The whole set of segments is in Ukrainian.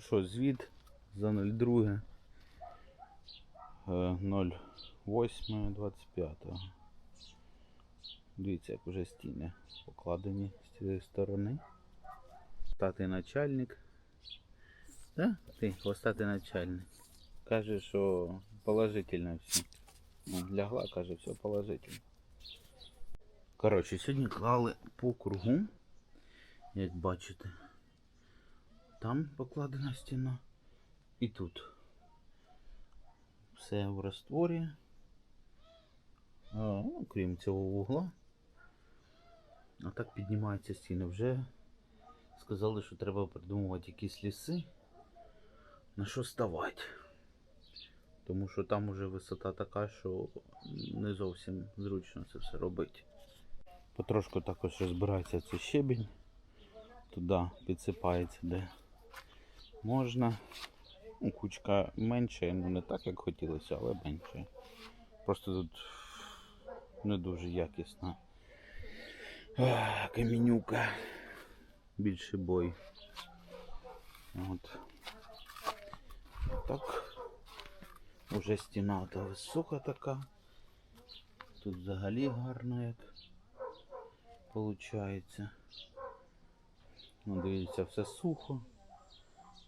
Що, звіт за 02 08 25 Дивіться, як вже стіни покладені з цієї сторони. Хвостатий начальник. Да? Ти, хвостатий начальник. Каже, що положительно все. Ну, Лягла, каже, все положительно. Коротше, сьогодні клали по кругу, як бачите. Там покладена стіна і тут. Все в растворі. Ну, крім цього вугла. А так піднімаються стіни. Вже сказали, що треба придумувати якісь ліси. На що ставати. Тому що там уже висота така, що не зовсім зручно це все робити. Потрошку також розбирається цей щебінь. Туди підсипається, де можна. Ну, кучка менше, ну не так, як хотілося, але менше. Просто тут не дуже якісна. Камінюка. Більший бой. От. Так. Уже стіна та висока така. Тут взагалі гарно як получається. Ну, дивіться, все сухо.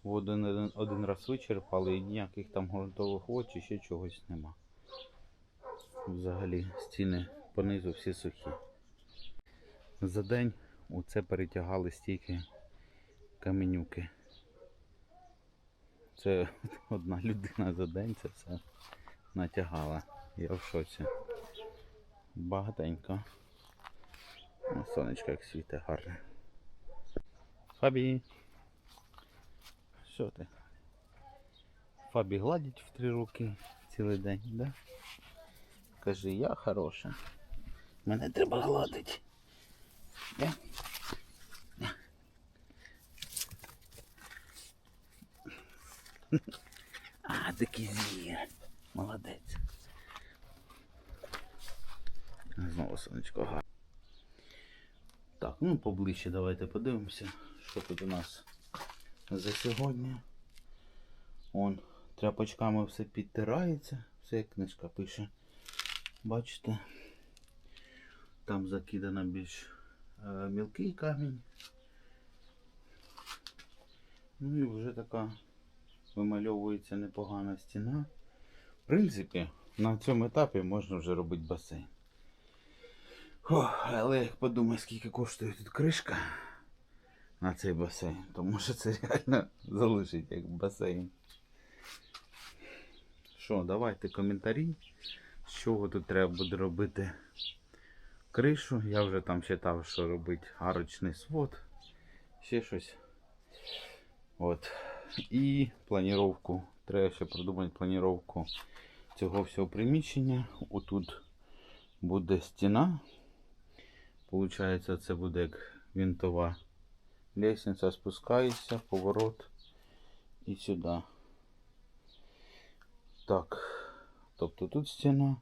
Воду один, один раз вичерпали і ніяких там грунтових вод чи ще чогось нема. Взагалі стіни понизу всі сухі. За день у це перетягали стільки каменюки. Це одна людина за день це все натягала. Я в шоці. Багатенько. Ну, сонечко як світе гарне. Фабі. Що ти? Фабі гладить в три руки цілий день, да? Каже, я хороша. Мене треба гладити. Да? А, такий звір. Молодець. Знову сонечко гарне. Так, ну поближче давайте подивимося, що тут у нас за сьогодні. Он тряпочками все підтирається, все як книжка пише. Бачите? Там закидано більш е, мілкий камінь. Ну і вже така вимальовується непогана стіна. В принципі, на цьому етапі можна вже робити басейн. Ох, але як подумай, скільки коштує тут кришка на цей басейн, то може це реально залишить як басейн. Що, давайте коментарі, з чого тут треба буде робити кришу. Я вже там читав, що робить арочний свод, ще щось. От. І планіровку. Треба ще продумати планіровку цього всього приміщення. Отут буде стіна. Получається, це буде як винтова лестниця, спускається, поворот і сюди. Так. Тобто тут стіна.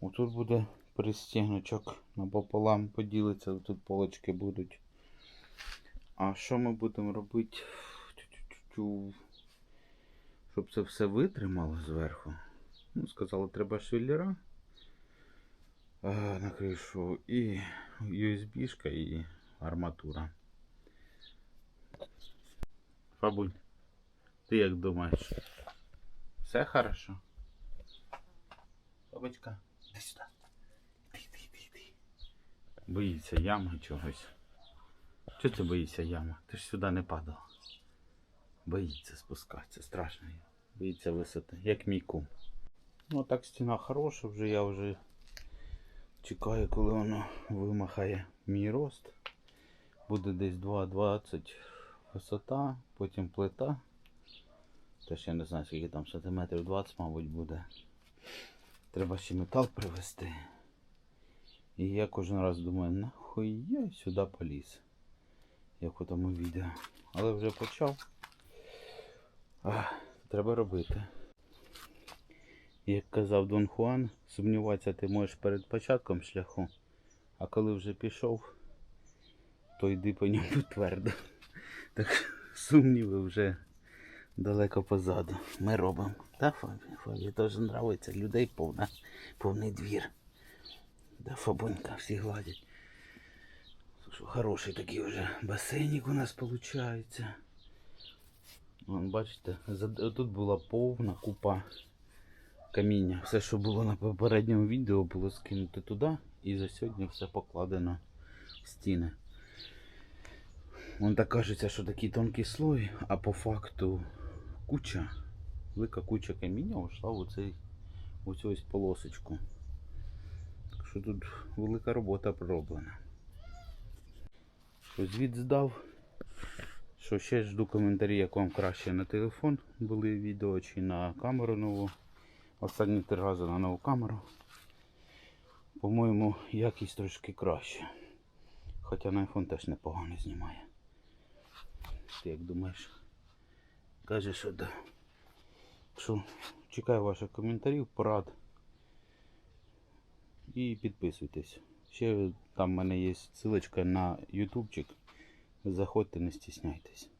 Отут буде пристігнучок напополам поділиться, тут полочки будуть. А що ми будемо робити? Щоб це все витримало зверху. Ну, сказали, треба швеллера е, на кришу і USB-шка і арматура. Фабунь, ти як думаєш? Все хорошо? Бабочка, іди сюди. Іди, іди, іди, іди. Боїться ями чогось. Чого ти боїшся ями? Ти ж сюди не падала. Боїться спускатися, страшно. Боїться висоти, як мій кум. Ну так стіна хороша, вже я вже чекаю, коли воно вимахає мій рост. Буде десь 2,20 висота, потім плита. Теж я не знаю, скільки там сантиметрів 20, мабуть, буде. Треба ще метал привезти. І я кожен раз думаю, нахуй я сюди поліз. Як у тому відео. Але вже почав. А, треба робити. Як казав Дон Хуан, сумніватися ти можеш перед початком шляху, а коли вже пішов, то йди по ньому твердо. Так сумніви вже далеко позаду. Ми робимо. Та Фабі? Фабі теж подобається. Людей повна, повний двір. Да, Фабунька, всі гладять. Слушай, хороший такий вже басейник у нас виходить. Вон, бачите, тут була повна купа каміння. Все, що було на попередньому відео, було скинуто туди. І за сьогодні все покладено в стіни. Вон так кажеться, що такий тонкий слой, а по факту куча, велика куча каміння вийшла в оцей, оцю ось полосочку. Так що тут велика робота пророблена. Що звіт здав. Що ще жду коментарі, як вам краще на телефон були відео чи на камеру нову. Останні три рази на нову камеру. По-моєму, якість трошки краще. Хоча на iPhone теж непогано знімає. Ти як думаєш? Каже, що да. Що, чекаю ваших коментарів, порад. І підписуйтесь. Ще там в мене є ссылочка на ютубчик. Заходьте, не стісняйтесь.